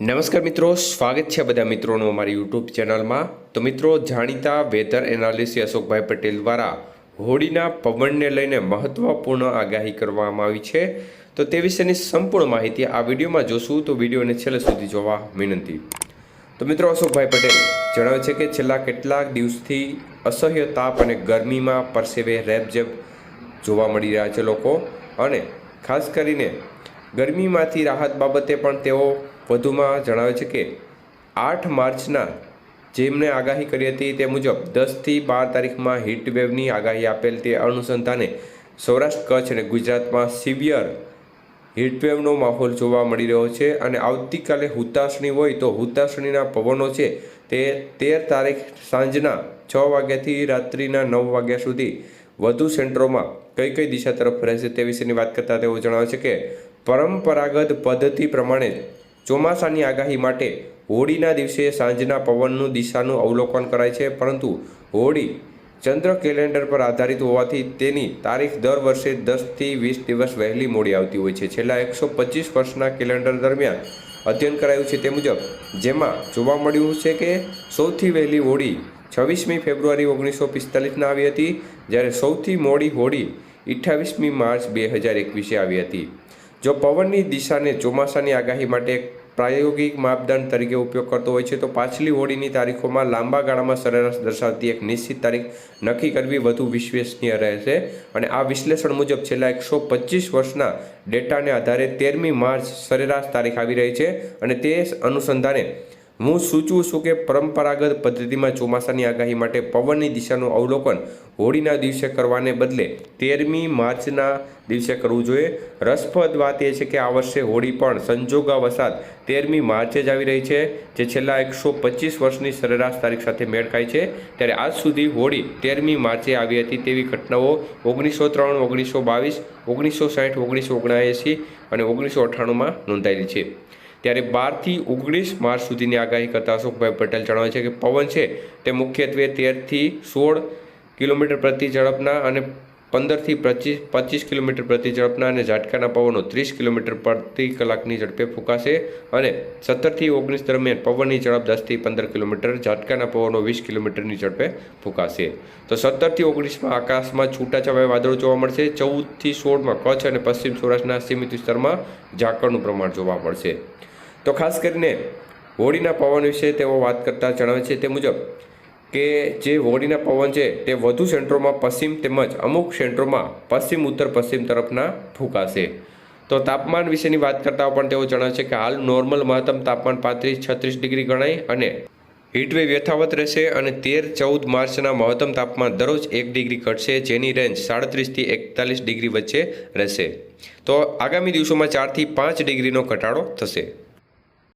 નમસ્કાર મિત્રો, સ્વાગત છે બધા મિત્રોનું અમારી યુટ્યુબ ચેનલમાં. તો મિત્રો, જાણીતા વેધર એનાલિસ્ટ અશોકભાઈ પટેલ દ્વારા હોળીના પવનને લઈને મહત્વપૂર્ણ આગાહી કરવામાં આવી છે. તો તે વિશેની સંપૂર્ણ માહિતી આ વિડીયોમાં જોશું. તો વિડીયોને છેલ્લે સુધી જોવા વિનંતી. તો મિત્રો, અશોકભાઈ પટેલ જણાવે છે કે છેલ્લા કેટલાક દિવસથી અસહ્ય તાપ અને ગરમીમાં પરસેવે રેબઝેબ જોવા મળી રહ્યા છે લોકો. અને ખાસ કરીને ગરમીમાંથી રાહત બાબતે પણ તેઓ વધુમાં જણાવે છે કે આઠ માર્ચના જેમને આગાહી કરી હતી તે મુજબ દસથી બાર તારીખમાં હીટવેવની આગાહી આપેલ તે અનુસંધાને સૌરાષ્ટ્ર, કચ્છ અને ગુજરાતમાં સિવિયર હીટવેવનો માહોલ જોવા મળી રહ્યો છે અને આવતીકાલે હુતાશણી હોય તો હુતાશણીના પવનો છે તે તેર તારીખ સાંજના છ વાગ્યાથી રાત્રિના નવ વાગ્યા સુધી વધુ સેન્ટરોમાં કઈ કઈ દિશા તરફ રહેશે તે વિશેની વાત કરતાં તેઓ જણાવે છે કે પરંપરાગત પદ્ધતિ પ્રમાણે ચોમાસાની આગાહી માટે હોળીના દિવસે સાંજના પવનનું દિશાનું અવલોકન કરાય છે, પરંતુ હોળી ચંદ્ર કેલેન્ડર પર આધારિત હોવાથી તેની તારીખ દર વર્ષે દસથી વીસ દિવસ વહેલી મોડી આવતી હોય છે. છેલ્લા એકસો પચીસ વર્ષના કેલેન્ડર દરમિયાન અધ્યયન કરાયું છે તે મુજબ, જેમાં જોવા મળ્યું છે કે સૌથી વહેલી હોળી છવ્વીસમી ફેબ્રુઆરી ઓગણીસો પિસ્તાલીસના આવી હતી, જ્યારે સૌથી મોડી હોળી અઠ્ઠાવીસમી માર્ચ બે હજાર એકવીસે આવી હતી. જો પવનની દિશાને ચોમાસાની આગાહી માટે પ્રાયોગિક માપદંડ તરીકે ઉપયોગ કરતો હોય છે, તો પાછલી હોળીની તારીખોમાં લાંબા ગાળામાં સરેરાશ દર્શાવતી એક નિશ્ચિત તારીખ નક્કી કરવી વધુ વિશ્વસનીય રહેશે. અને આ વિશ્લેષણ મુજબ છેલ્લા એકસો પચીસ વર્ષના ડેટાને આધારે તેરમી માર્ચ સરેરાશ તારીખ આવી રહી છે અને તે અનુસંધાને હું સૂચવું છું કે પરંપરાગત પદ્ધતિમાં ચોમાસાની આગાહી માટે પવનની દિશાનું અવલોકન હોળીના દિવસે કરવાને બદલે તેરમી માર્ચના દિવસે કરવું જોઈએ. રસપ્રદ વાત એ છે કે આ વર્ષે હોળી પણ સંજોગાવસાદ તેરમી માર્ચે જ આવી રહી છે, જે છેલ્લા એકસો પચીસ વર્ષની સરેરાશ તારીખ સાથે મેળ ખાય છે. ત્યારે આજ સુધી હોળી તેરમી માર્ચે આવી હતી તેવી ઘટનાઓ ઓગણીસો ત્રણ, ઓગણીસો બાવીસ, ઓગણીસો સાઠ, ઓગણીસો ઓગણએંસી અને ઓગણીસો અઠ્ઠાણુંમાં નોંધાયેલી છે. ત્યારે બારથી ઓગણીસ માર્ચ સુધીની આગાહી કરતા અશોકભાઈ પટેલ જણાવે છે કે પવન છે તે મુખ્યત્વે તેરથી સોળ કિલોમીટર પ્રતિ ઝડપના અને પંદરથી પચીસ પચીસ કિલોમીટર પ્રતિ ઝડપના અને ઝાટકાના પવનો ત્રીસ કિલોમીટર પ્રતિ કલાકની ઝડપે ફૂંકાશે અને સત્તરથી ઓગણીસ દરમિયાન પવનની ઝડપ દસથી પંદર કિલોમીટર, ઝાટકાના પવનો વીસ કિલોમીટરની ઝડપે ફૂંકાશે. તો સત્તરથી ઓગણીસમાં આકાશમાં છૂટાછવાયા વાદળો જોવા મળશે, ચૌદથી સોળમાં કચ્છ અને પશ્ચિમ સૌરાષ્ટ્રના સીમિત વિસ્તારમાં ઝાકળનું પ્રમાણ જોવા મળશે. તો ખાસ કરીને હોળીના પવન વિશે તેઓ વાત કરતા જણાવે છે તે મુજબ કે જે હોળીના પવન છે તે વધુ સેન્ટરોમાં પશ્ચિમ તેમજ અમુક સેન્ટરોમાં પશ્ચિમ ઉત્તર પશ્ચિમ તરફના ફૂંકાશે. તો તાપમાન વિશેની વાત કરતા પણ તેઓ જણાવે છે કે હાલ નોર્મલ મહત્તમ તાપમાન પાંત્રીસ છત્રીસ ડિગ્રી ગણાય અને હીટવેવ યથાવત રહેશે અને તેર ચૌદ માર્ચના મહત્તમ તાપમાન દરરોજ એક ડિગ્રી ઘટશે જેની રેન્જ સાડત્રીસથી એકતાલીસ ડિગ્રી વચ્ચે રહેશે. તો આગામી દિવસોમાં ચારથી પાંચ ડિગ્રીનો ઘટાડો થશે.